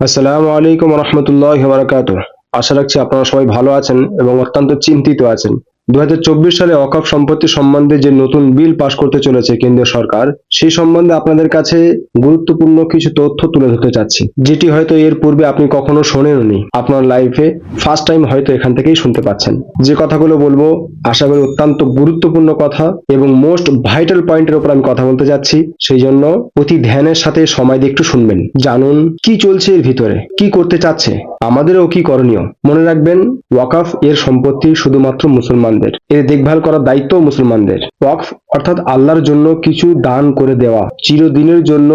আসসালামু আলাইকুম রহমতুল্লাহ বারাকাত আশা রাখছি আপনারা সবাই ভালো আছেন এবং অত্যন্ত চিন্তিত আছেন। দু হাজার চব্বিশ সালে অকাপ সম্পত্তি সম্বন্ধে যে নতুন বিল পাশ করতে চলেছে কেন্দ্রীয় সরকার, সেই সম্বন্ধে আপনাদের কাছে গুরুত্বপূর্ণ কিছু তথ্য তুলে ধরতে চাচ্ছি, যেটি হয়তো এর পূর্বে আপনি কখনো শোনেননি। আপনার লাইফে ফার্স্ট টাইম হয়তো এখান থেকেই শুনতে পাচ্ছেন। যে কথাগুলো বলব, আশা করি অত্যন্ত গুরুত্বপূর্ণ কথা এবং মোস্ট ভাইটাল পয়েন্টের উপর আমি কথা বলতে যাচ্ছি। সেই জন্য অতি ধ্যানের সাথে সময় দিয়ে একটু শুনবেন। জানুন, কি চলছে এর ভিতরে? কি করতে চাচ্ছে? আমাদেরও কি করণীয়? মনে রাখবেন, ওয়াকাফ এর সম্পত্তি শুধুমাত্র মুসলমানদের। এর দেখভাল করার দায়িত্ব মুসলমানদের। ওয়াকফ অর্থাৎ আল্লাহর জন্য কিছু দান করে দেওয়া। চিরদিনের জন্য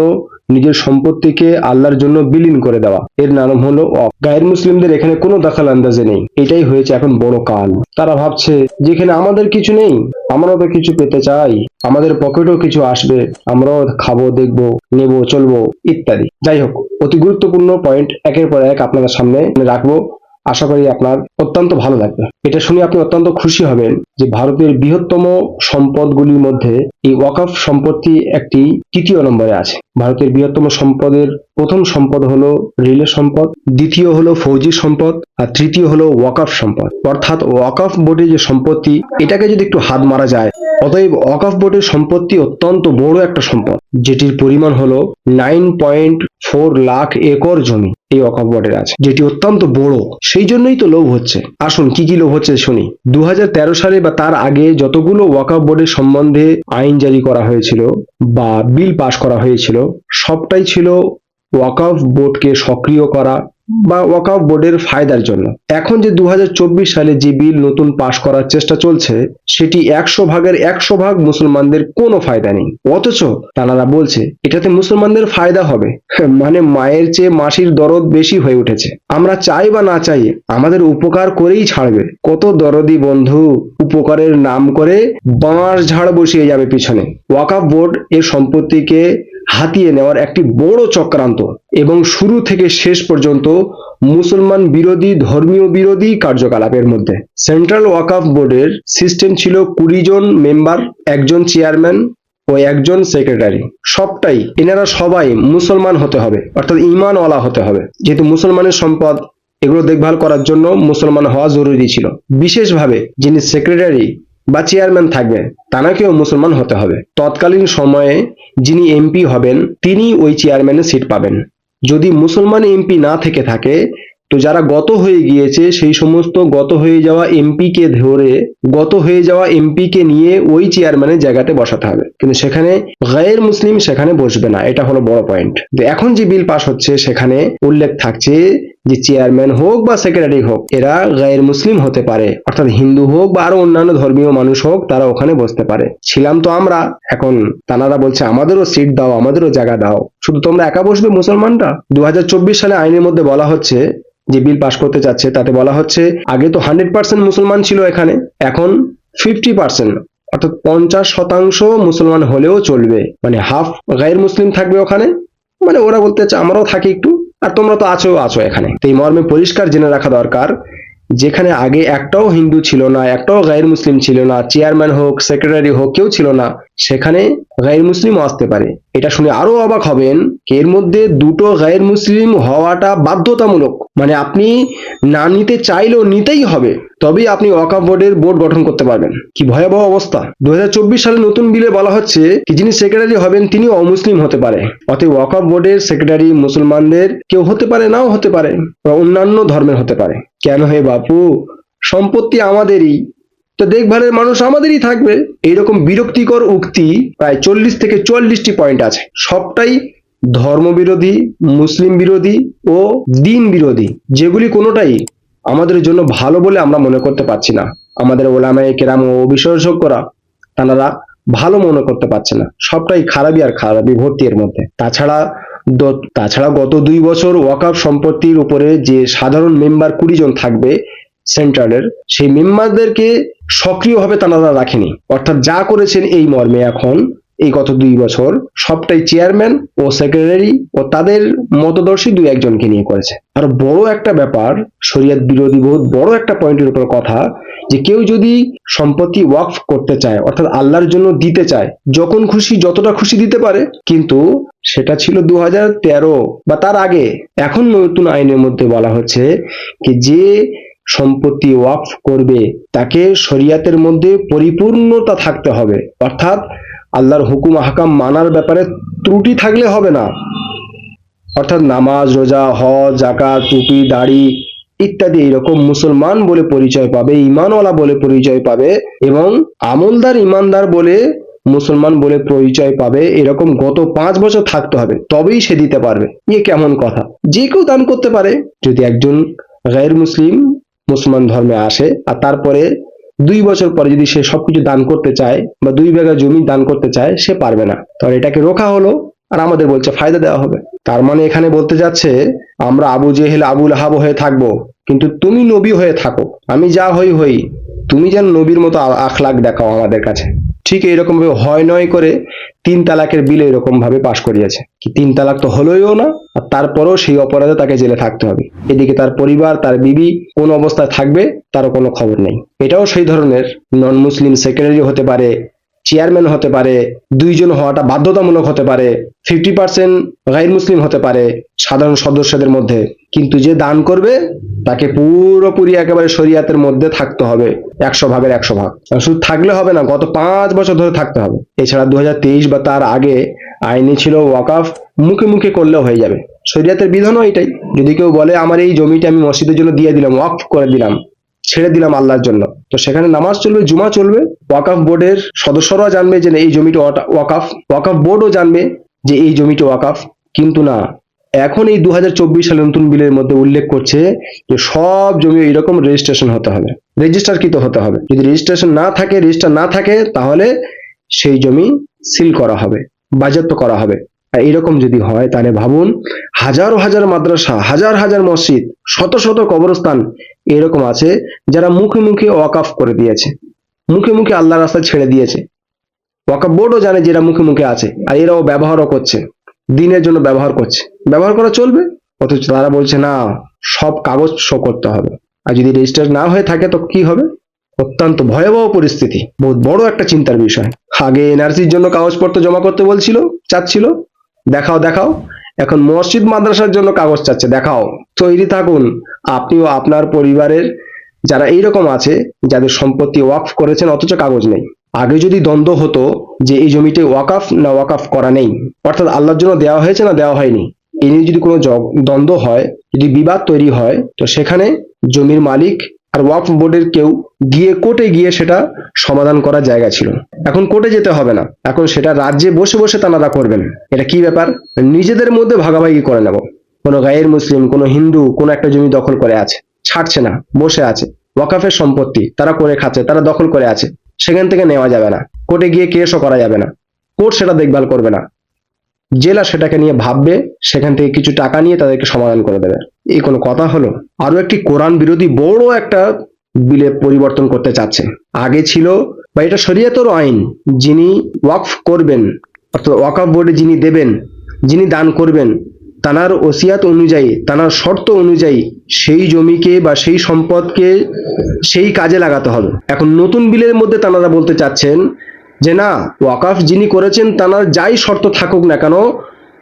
নিজের সম্পত্তিকে আল্লাহর জন্য বিলীন করে দেওয়া। এর নাম হলো ওয়াকফ গায়ের মুসলিমদের এখানে কোনো দখল আন্দাজে নেই। এটাই হয়েছে এখন বড় কাল। তারা ভাবছে, যেখানে আমাদের কিছু নেই, আমরাও তো কিছু পেতে চাই। আমাদের পকেটেও কিছু আসবে। আমরাও খাব, দেখব, নেব, চলবো, ইত্যাদি। যাই হোক, অতি গুরুত্বপূর্ণ পয়েন্ট একের পর এক আপনাদের সামনে রাখব। আশা করি আপনার অত্যন্ত ভালো লাগবে। এটা শুনে আপনি অত্যন্ত খুশি হবেন যে ভারতের বৃহত্তম সম্পদগুলির মধ্যে এই ওয়াকফ সম্পত্তি একটি তৃতীয় নম্বরে আছে। ভারতের বৃহত্তম সম্পদের প্রথম সম্পদ হলো রেলের সম্পদ, দ্বিতীয় হলো ফৌজি সম্পদ, আর তৃতীয় হলো ওয়াকফ সম্পদ। অর্থাৎ ওয়াকফ বোর্ডের যে সম্পত্তি, এটাকে যদি একটু হাত মারা যায় অতএব ওয়াকফ বোর্ডের সম্পত্তি অত্যন্ত বড় একটা সম্পদ। যেটির পরিমাণ হলো nine point four lakh acre জমি এই ওয়াকফ বোর্ডের আছে। যেটি অত্যন্ত বড়, সেই জন্যই তো লোভ হচ্ছে। আসুন, কি কি লোভ হচ্ছে শুনি। দু হাজার তেরো সালে বা তার আগে যতগুলো ওয়াকফ বোর্ডের সম্বন্ধে আইন জারি করা হয়েছিল বা বিল পাশ করা হয়েছিল, সবটাই ছিল ওয়াকফ বোর্ডকে সক্রিয় করা বা ওয়াকফ বোর্ডের ফায়দার জন্য। এখন যে দুহাজার চব্বিশ সালে যে বিল নতুন পাশ করার চেষ্টা চলছে, সেটি একশো ভাগের একশো ভাগ মুসলমানদের কোনো ফায়দা নেই। অথচ তারা বলছে, এটাতে মুসলমানদের ফায়দা হবে। মানে মায়ের চেয়ে মাসির দরদ বেশি হয়ে উঠেছে। আমরা চাই বা না চাই, আমাদের উপকার করেই ছাড়বে। কত দরদি বন্ধু উপকারের নাম করে বাঁশ ঝাড় বসিয়ে যাবে পিছনে। ওয়াকফ বোর্ড এর সম্পত্তিকে হাতিয়ে নেওয়ার একটি বড় চক্রান্ত এবং শুরু থেকে শেষ পর্যন্ত মুসলমান বিরোধী, ধর্মীয় বিরোধী কার্যকলাপের মধ্যে। সেন্ট্রাল ওয়াকফ বোর্ডের সিস্টেম ছিল কুড়ি জন মেম্বার একজন চেয়ারম্যান ও একজন সেক্রেটারি সবটাই এনারা সবাই মুসলমান হতে হবে, অর্থাৎ ইমানওয়ালা হতে হবে। যেহেতু মুসলমানের সম্পদ, এগুলো দেখভাল করার জন্য মুসলমান হওয়া জরুরি ছিল। বিশেষভাবে যিনি সেক্রেটারি বা চেয়ারম্যান থাকবেন তানাকেও মুসলমান হতে হবে। তৎকালীন সময়ে যিনি এমপি হবেন তিনি ওই চেয়ারম্যানের সিট পাবেন। যদি মুসলমান এমপি না থেকে থাকে, তো যারা গত হয়ে গিয়েছে, সেই সমস্ত গত হয়ে যাওয়া এমপি কে ধরে, গত হয়ে যাওয়া এমপি কে নিয়ে ওই চেয়ারম্যানের জায়গাতে বসাতে হবে। কিন্তু সেখানে গায়ের মুসলিম সেখানে বসবে না, এটা হলো বড় পয়েন্ট এখন যে বিল পাস হচ্ছে, সেখানে উল্লেখ থাকছে যে চেয়ারম্যান হোক বা সেক্রেটারি হোক, এরা গায়ের মুসলিম হতে পারে। অর্থাৎ হিন্দু হোক বা আরও অন্যান্য ধর্মীয় মানুষ হোক, তারা ওখানে বসতে পারে। ছিলাম তো আমরা, এখন তানারা বলছে, আমাদেরও সিট দাও, আমাদেরও জায়গা দাও। শুধু তোমরা একা বসবে, মুসলমানরা? দু হাজার চব্বিশ সালে আইনের মধ্যে বলা হচ্ছে, যে বিল পাশ করতে চাচ্ছে, তাতে বলা হচ্ছে, আগে তো হান্ড্রেড পার্সেন্ট মুসলমান ছিল এখানে, এখন ফিফটি পার্সেন্ট। অর্থাৎ পঞ্চাশ শতাংশ মুসলমান হলেও চলবে। মানে হাফ গায়ের মুসলিম থাকবে ওখানে? মানে ওরা বলতে চাচ্ছে আমরাও থাকি একটু। আর তোমরা তো আছো আছো এখানে। তো এই মর্মে পরিষ্কার জেনে রাখা দরকার, যেখানে আগে একটাও হিন্দু ছিল না, একটাও গায়ের মুসলিম ছিল না, চেয়ারম্যান হোক, সেক্রেটারি হোক, কেউ ছিল না। সেখানে গায়ের মুসলিমও আসতে পারে। এটা শুনে আরও অবাক হবেন এর মধ্যে দুটো গায়ের মুসলিম হওয়াটা বাধ্যতামূলক। মানে আপনি না নিতে চাইলেও নিতেই হবে, তবেই আপনি ওয়াকাফ বোর্ডের বোর্ড গঠন করতে পারবেন। কি ভয়াবহ অবস্থা। দু হাজার চব্বিশ সালে নতুন বিলে বলা হচ্ছে কি যিনি সেক্রেটারি হবেন তিনি অমুসলিম হতে পারে। অতএব ওয়াকাফ বোর্ডের সেক্রেটারি মুসলমানদের কেউ হতে পারে, নাও হতে পারে, বা অন্যান্য ধর্মের হতে পারে। কেন হে বাপু? সম্পত্তি আমাদেরই। তো দেখভালের মানুষ আমাদেরই থাকবে। এইরকম বিরক্তিকর উক্তি প্রায় চল্লিশ থেকে চুয়াল্লিশটি পয়েন্ট আছে। সবটাই ধর্ম বিরোধী মুসলিম বিরোধী ও দিন বিরোধী। যেগুলি কোনোটাই আমাদের জন্য ভালো বলে আমরা মনে করতে পারছি না। আমাদের ওলামায়ে কেরাম ও বিশেষজ্ঞরা তারা ভালো মনে করতে পারছে না। সবটাই খারাপই আর খারাপই ভর্তি এর মধ্যে। তাছাড়া তাছাড়া গত দুই বছর ওয়াকফ সম্পত্তির উপরে যে সাধারণ মেম্বার কুড়ি জন থাকবে সেন্ট্রালের সেই মেম্বারদেরকে সক্রিয়ভাবে তারা রাখেনি। অর্থাৎ যা করেছেন এই মর্মে এখন, এই গত দুই বছর, সবটাই চেয়ারম্যান ও সেক্রেটারি ও তাদের মতদর্শী দুই একজনকে নিয়ে করেছে। আর বড় একটা ব্যাপার, শরিয়ত বিরোধী বহুত বড় একটা পয়েন্টের উপর কথা, যে কেউ যদি সম্পত্তি ওয়াকফ করতে চায়, অর্থাৎ আল্লাহর জন্য দিতে চায়, যখন খুশি যতটা খুশি দিতে পারে, কিন্তু সেটা ছিল দু হাজার তেরো বা তার আগে। এখন নতুন আইনের মধ্যে বলা হচ্ছে যে সম্পত্তি ওয়াকফ করবে, তাকে শরিয়াতের মধ্যে পরিপূর্ণতা থাকতে হবে। অর্থাৎ আল্লাহর হুকুম হাকাম মানার ব্যাপারে ত্রুটি থাকলে হবে না। অর্থাৎ নামাজ, রোজা, হজ জাকাত টুপি, দাড়ি ইত্যাদি এরকম মুসলমান বলে পরিচয় পাবে ইমানওয়ালা বলে পরিচয় পাবে এবং আমলদার ইমানদার বলে মুসলমান বলে পরিচয় পাবে, এরকম গত পাঁচ বছর থাকতে হবে, তবেই সে দিতে পারবে। ইয়ে কেমন কথা? যে কেউ দান করতে পারে। যদি একজন গায়ের মুসলিম মুসলমান ধর্মে আসে আর তারপরে দুই বছর পরে যদি সে সবকিছু দান করতে চায় বা দুই বিঘা জমি দান করতে চায়, সে পারবে না। তাহলে এটাকে রোখা হলো আর আমাদের বলছে ফায়দা দেওয়া হবে। তার মানে এখানে বলতে যাচ্ছে, আমরা আবু জেহেল আবুল হাব হয়ে থাকব, কিন্তু তুমি নবী হয়ে থাকো। আমি যা হই হই, তুমি যেন নবীর মতো আখলাক দেখাও আমাদের কাছে। ঠিক এইরকমভাবে হয় নয় করে তিন তালাকের বিল এরকমভাবে পাশ করিয়েছে। কি তিন তালাক তো হলোইও না, আর তারপরেও সেই অপরাধে তাকে জেলে থাকতে হবে। এদিকে তার পরিবার, তার বিবি কোন অবস্থায় থাকবে, তারও কোনো খবর নেই। এটাও সেই ধরনের নন মুসলিম সেক্রেটারি হতে পারে চেয়ারম্যান হতে পারে, দুইজন হওয়াটা বাধ্যতামূলক হতে পারে ফিফটি পার্সেন্ট গাইর মুসলিম হতে পারে সাধারণ সদস্যদের মধ্যে। কিন্তু যে দান করবে, তাকে পুরোপুরি একেবারে শরিয়াতের মধ্যে থাকতে হবে, একশো ভাগের একশো ভাগ। শুধু থাকলে হবে না, গত পাঁচ বছর ধরে থাকতে হবে। এছাড়া দু হাজার তেইশ বা তার আগে আইনি ছিল ওয়াকাফ, মুখে মুখে করলেও হয়ে যাবে। শরিয়াতের বিধানও এটাই। যদি কেউ বলে, আমার এই জমিটা আমি মসজিদের জন্য দিয়ে দিলাম, ওয়াকফ করে দিলাম। ছেড়ে দিলাম আল্লাহর জন্য। তো সেখানে নামাজ চলবে, জুমা চলবে। ওয়াকাফ বোর্ডের সদস্যরা জানবে যে এই জমিটা ওয়াকাফ ওয়াকাফ বোর্ডও জানবে যে এই জমিটা ওয়াকাফ। কিন্তু না, এখন এই দু হাজার চব্বিশ সালে নতুন বিলের মধ্যে উল্লেখ করছে যে সব জমি এরকম রেজিস্ট্রেশন হতে হবে। রেজিস্টার কৃত হতে হবে। যদি রেজিস্ট্রেশন না থাকে রেজিস্টার না থাকে, তাহলে সেই জমি সিল করা হবে, বাজেয়াপ্ত করা হবে। এরকম যদি হয়, তাহলে ভাবুন, হাজারো হাজার মাদ্রাসা, হাজার হাজার মসজিদ, শত শত কবরস্থান এরকম আছে, যারা মুখে মুখে ওয়াকাফ করে দিয়েছে। মুখে মুখে আল্লাহ রাস্তা ছেড়ে দিয়েছে। ওয়াকাফ বোর্ডও জানে যে এরা মুখে মুখে আছে, আর এরাও ব্যবহারও করছে, দিনের জন্য ব্যবহার করছে। ব্যবহার করা চলবে, অথচ তারা বলছে, না, সব কাগজ শো করতে হবে। আর যদি রেজিস্টার না হয়ে থাকে, তো কি হবে? অত্যন্ত ভয়াবহ পরিস্থিতি। বহুত বড় একটা চিন্তার বিষয়। আগে এনআরসির জন্য কাগজপত্র জমা করতে বলছিল, চাচ্ছিল দেখাও দেখাও। এখন মসজিদ মাদ্রাসার জন্য কাগজ চাচ্ছে, দেখাও। তৈরি থাকুন। আপনিও আপনার পরিবারের যারা এইরকম আছে, যাদের সম্পত্তি ওয়াকফ করেছেন, অথচ কাগজ নেই। আগে যদি দ্বন্দ্ব হতো যে এই জমিতে ওয়াকাফ না ওয়াকাফ করা নেই, অর্থাৎ আল্লাহর জন্য দেওয়া হয়েছে না দেওয়া হয়নি এই নিয়ে যদি কোনো দ্বন্দ্ব হয়, যদি বিবাদ তৈরি হয়, তো সেখানে জমির মালিক আর ওয়াকফ বোর্ডের কেউ গিয়ে কোর্টে গিয়ে সেটা সমাধান করার জায়গা ছিল। এখন কোর্টে যেতে হবে না। এখন সেটা রাজ্যে বসে বসে তানারা করবেন। এটা কি ব্যাপার? নিজেদের মধ্যে ভাগাভাগি করে নেব। কোনো গায়ের মুসলিম, কোনো হিন্দু, কোনো একটা জমি দখল করে আছে। ছাড়ছে না, বসে আছে। ওয়াকাফের সম্পত্তি তারা করে খাচ্ছে, তারা দখল করে আছে। সেখান থেকে নেওয়া যাবে না। কোর্টে গিয়ে কেসও করা যাবে না। কোর্ট সেটা দেখভাল করবে না। জেলা সেটাকে নিয়ে ভাববে, সেখান থেকে কিছু টাকা নিয়ে তাদেরকে সমাধান করে দেবে। এই কোনো কথা হলো? আরও একটি কোরআন বিরোধী বড় একটা বিলে পরিবর্তন করতে চাচ্ছে। আগে ছিল, বা এটা শরীয়তের আইন, যিনি ওয়াকফ করবেন, অর্থাৎ ওয়াকফ বোর্ডে যিনি দেবেন, যিনি দান করবেন, তানার ওসিয়াত অনুযায়ী, তানার শর্ত অনুযায়ী সেই জমিকে বা সেই সম্পদকে সেই কাজে লাগাতে হবে। এখন নতুন বিলের মধ্যে তানারা বলতে চাচ্ছেন যে না, ওয়াকাফ যিনি করেছেন তানার যাই শর্ত থাকুক না কেন,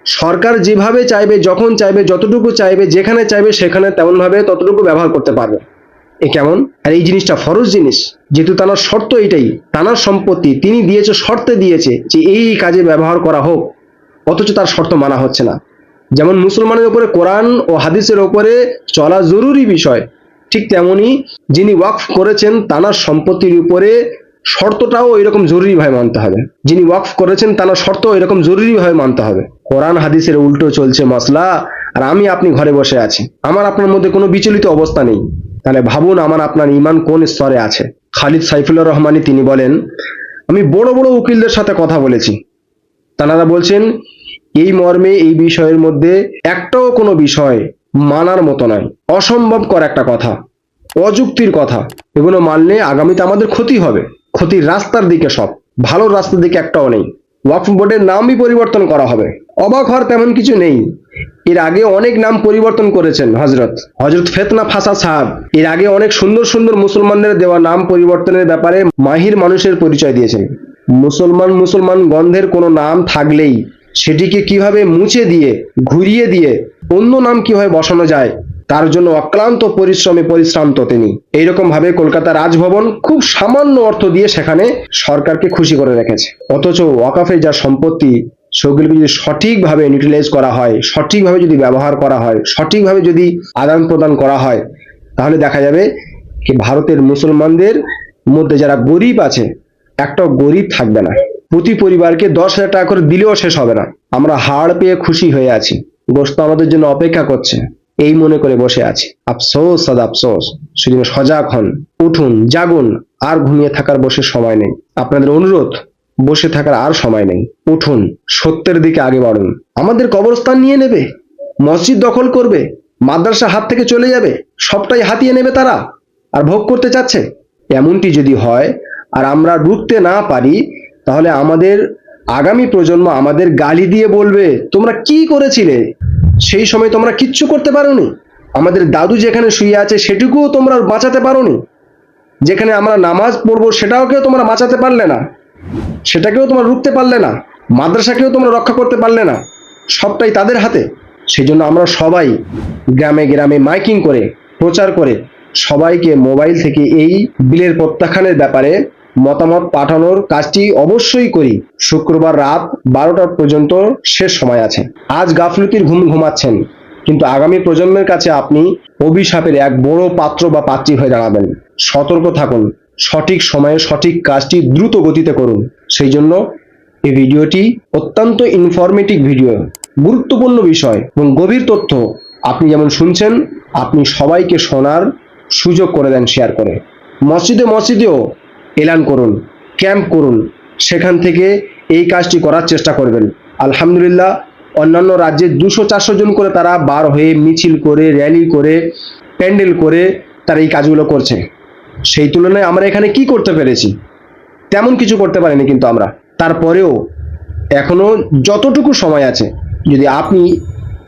সরকার যেভাবে চাইবে, যখন চাইবে, যতটুকু চাইবে, যেখানে চাইবে, সেখানে তেমন ভাবে ততটুকু ব্যবহার করতে পারবে। এ কেমন? আর এই জিনিসটা ফরজ জিনিস। যেহেতু তানার শর্ত এটাই, তানার সম্পত্তি, তিনি দিয়েছে, শর্তে দিয়েছে যে এই কাজে ব্যবহার করা হোক, অথচ তার শর্ত মানা হচ্ছে না। যেমন মুসলমানের উপরে কোরআন ও হাদিসের উপরে চলা জরুরি বিষয়, ঠিক তেমনি যিনি ওয়াকফ করেছেন, তানার সম্পত্তির উপরে শর্তটাও এরকম জরুরিভাবে মানতে হবে। যিনি ওয়াকফ করেছেন তানার শর্ত এরকম জরুরিভাবে মানতে হবে। কোরআন, হাদিসের উল্টো চলছে মশলা আর আমি আপনি ঘরে বসে আছি। আমার আপনার মধ্যে কোনো বিচলিত অবস্থা নেই। তাহলে ভাবুন আমার আপনার ইমান কোন স্তরে আছে? খালিদ সাইফুল্লাহ রহমানি তিনি বলেন, আমি বড় বড় উকিলদের সাথে কথা বলেছি। তানারা বলছেন, এই মর্মে, এই বিষয়ের মধ্যে একটাও কোনো বিষয় মানার মতো নয়। অসম্ভবকর একটা কথা। অযুক্তির কথা। এগুলো মানলে আগামীতে আমাদের ক্ষতি হবে। ক্ষতির রাস্তার দিকে সব, ভালো রাস্তার দিকে একটাও নেই। ওয়াকফ বোর্ডের নামই পরিবর্তন করা হবে। অবাক হওয়ার তেমন কিছু নেই। এর আগে অনেক নাম পরিবর্তন করেছেন হজরত হজরত ফেতনা ফাসা সাহাব। এর আগে অনেক সুন্দর সুন্দর মুসলমানদের দেওয়া নাম পরিবর্তনের ব্যাপারে মাহির মানুষের পরিচয় দিয়েছেন। মুসলমান মুসলমান গন্ধের কোনো নাম থাকলেই সেটিকে কীভাবে মুছে দিয়ে, ঘুরিয়ে দিয়ে অন্য নাম কীভাবে বসানো যায় তার জন্য অক্লান্ত পরিশ্রমে, পরিশ্রান্ত তিনি। এইরকম ভাবে কলকাতা রাজভবন খুব সামান্য অর্থ দিয়ে সেখানে সরকারকে খুশি করে রেখেছে। অথচ ওয়াকাফের যা সম্পত্তি সেগুলিকে যদি সঠিকভাবে ইউটিলাইজ করা হয়, সঠিকভাবে যদি ব্যবহার করা হয়, সঠিকভাবে যদি আদান প্রদান করা হয়, তাহলে দেখা যাবে কি ভারতের মুসলমানদের মধ্যে যারা গরিব আছে একটাও গরিব থাকবে না। প্রতি পরিবারকে দশ হাজার টাকা করে দিলেও শেষ হবে না। আমরা হাড় পেয়ে খুশি হয়ে আছি। গোস্ত আমাদের জন্য অপেক্ষা করছে। এই মনে করে বসে আছি। আফসোস, সাদ আফসোস। সেজন্য সজাগ হন, উঠুন, জাগুন, আর ঘুমিয়ে থাকার বসে সময় নেই। আপনাদের অনুরোধ, বসে থাকার আর সময় নেই। উঠুন, সত্যের দিকে আগে বাড়ুন। আমাদের কবরস্থান নিয়ে নেবে, মসজিদ দখল করবে মাদ্রাসা হাত থেকে চলে যাবে, সবটাই হাতিয়ে নেবে তারা, আর ভোগ করতে চাচ্ছে। এমনটি যদি হয়, আর আমরা রুখতে না পারি, তাহলে আমাদের আগামী প্রজন্ম আমাদের গালি দিয়ে বলবে, তোমরা কি করেছিলে? সেই সময় তোমরা কিচ্ছু করতে পারোনি। আমাদের দাদু যেখানে শুয়ে আছে, সেটুকুও তোমরা বাঁচাতে পারোনি। যেখানে আমরা নামাজ পড়ব সেটাও কেউ তোমরা বাঁচাতে পারলে না। সেটাকেও তোমরা রুখতে পারলে না। মাদ্রাসাকেও তোমরা রক্ষা করতে পারলে না। সবটাই তাদের হাতে। সেই জন্য আমরা সবাই গ্রামে গ্রামে মাইকিং করে, প্রচার করে সবাইকে মোবাইল থেকে এই বিলের প্রত্যাখ্যানের ব্যাপারে মতামত পাঠানোর কাজটি অবশ্যই করি। শুক্রবার রাত বারোটা পর্যন্ত শেষ সময় আছে। আজ গাফলতির ঘুম ঘুমাচ্ছেন, কিন্তু আগামী প্রজন্মের কাছে আপনি অভিশাপের এক বড় পাত্র বা পাত্রী হয়ে দাঁড়াবেন। সতর্ক থাকুন, সঠিক সময়ে সঠিক কাজটি দ্রুত গতিতে করুন। সেই জন্য এই ভিডিওটি অত্যন্ত ইনফরমেটিভ ভিডিও গুরুত্বপূর্ণ বিষয় এবং গভীর তথ্য আপনি যেমন শুনছেন, আপনি সবাইকে শোনার সুযোগ করে দেন শেয়ার করে। মসজিদে মসজিদেও এলান করুন, ক্যাম্প করুন, সেখান থেকে এই কাজটি করার চেষ্টা করবেন। আলহামদুলিল্লাহ, অন্যান্য রাজ্যে দুশো চারশো জন করে তারা বার হয়ে মিছিল করে র্যালি করে, প্যান্ডেল করে তারা এই কাজগুলো করছে। সেই তুলনায় আমরা এখানে কি করতে পেরেছি? তেমন কিছু করতে পারিনি কিন্তু আমরা। তারপরেও এখনও যতটুকু সময় আছে, যদি আপনি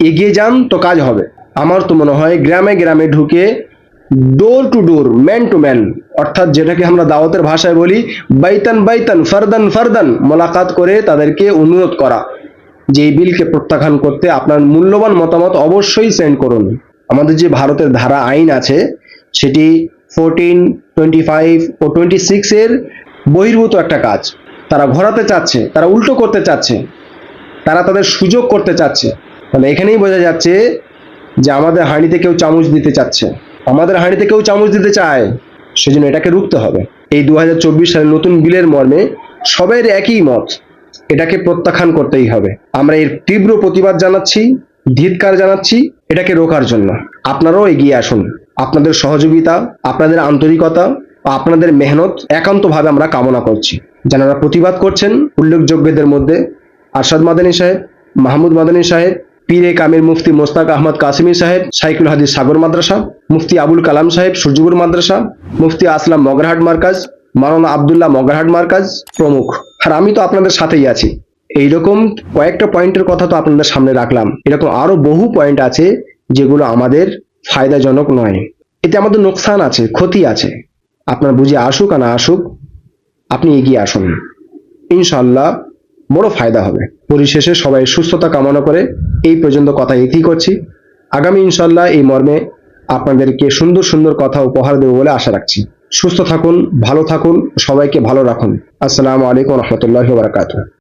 এগিয়ে যান তো কাজ হবে। আমার তো মনে হয় গ্রামে গ্রামে ঢুকে door to door man to man অর্থাৎ যেটাকে আমরা দাওয়াতের ভাষায় বলি, বাইতান বাইতান, ফারদান ফারদান, মোলাকাত করে তাদেরকে অনুরোধ করা। যে এই বিলকে প্রত্যাখ্যান করতে আপনার মূল্যবান মতামত অবশ্যই সেন্ড করুন। আমাদের যে ভারতের ধারা আইন আছে, সেটি ফোরটিন টোয়েন্টি ফাইভ ও টোয়েন্টি সিক্স এর বহির্ভূত একটা কাজ। তারা ঘোরাতে চাচ্ছে, তারা উল্টো করতে চাচ্ছে, তারা তাদের সুযোগ করতে চাচ্ছে। তাহলে এখানেই বোঝা যাচ্ছে যে আমাদের হাঁড়িতে কেউ চামচ দিতে চাচ্ছে। আমাদের হাঁড়িতে কেউ চামচ দিতে চায়, সেজন্য এটাকে রুখতে হবে। এই দুহাজার চব্বিশ সালের নতুন বিলের মর্মে সবের একই মত, এটাকে প্রত্যাখ্যান করতেই হবে। আমরা এর তীব্র প্রতিবাদ জানাচ্ছি, ধিৎকার জানাচ্ছি, এটাকে রোকার জন্য। আপনারাও এগিয়ে আসুন। আপনাদের সহযোগিতা, আপনাদের আন্তরিকতা আপনাদের মেহনত একান্তভাবে আমরা কামনা করছি। যারা প্রতিবাদ করছেন, উল্লেখযোগ্যদের মধ্যে আরশাদ মাদানী সাহেব, মাহমুদ মাদানী সাহেব পীরে কামির মুফতি মোস্তাক আহমদ কাসিমি সাহেব, সাইকুল হাদিস সাগর মাদ্রাসা, মুফতি আবুল কালাম সাহেব সূর্যপুর মাদ্রাসা, মুফতি আসলাম মগরহাট মার্কাজ, মাওলানা আবদুল্লাহ মগরহাট মার্কাজ প্রমুখ। আর আমি তো আপনাদের সাথেই আছি। এইরকম কয়েকটা পয়েন্টের কথা তো আপনাদের সামনে রাখলাম। এরকম আরও বহু পয়েন্ট আছে যেগুলো আমাদের ফায়দাজনক নয়। এতে আমাদের নোকসান আছে, ক্ষতি আছে। আপনার বুঝে আসুক আর না আসুক, আপনি এগিয়ে আসুন। ইনশাল্লাহ বড় ফায়দা হবে। পরিশেষে সবাই সুস্থতা কামনা করে এই পর্যন্ত কথা এটি করছি। আগামী ইনশাল্লাহ এই মর্মে আপনাদেরকে সুন্দর সুন্দর কথা উপহার দেবো বলে আশা রাখছি। সুস্থ থাকুন, ভালো থাকুন, সবাইকে ভালো রাখুন। আসসালামু আলাইকুম রহমতুল্লাহ বারকাতুহ।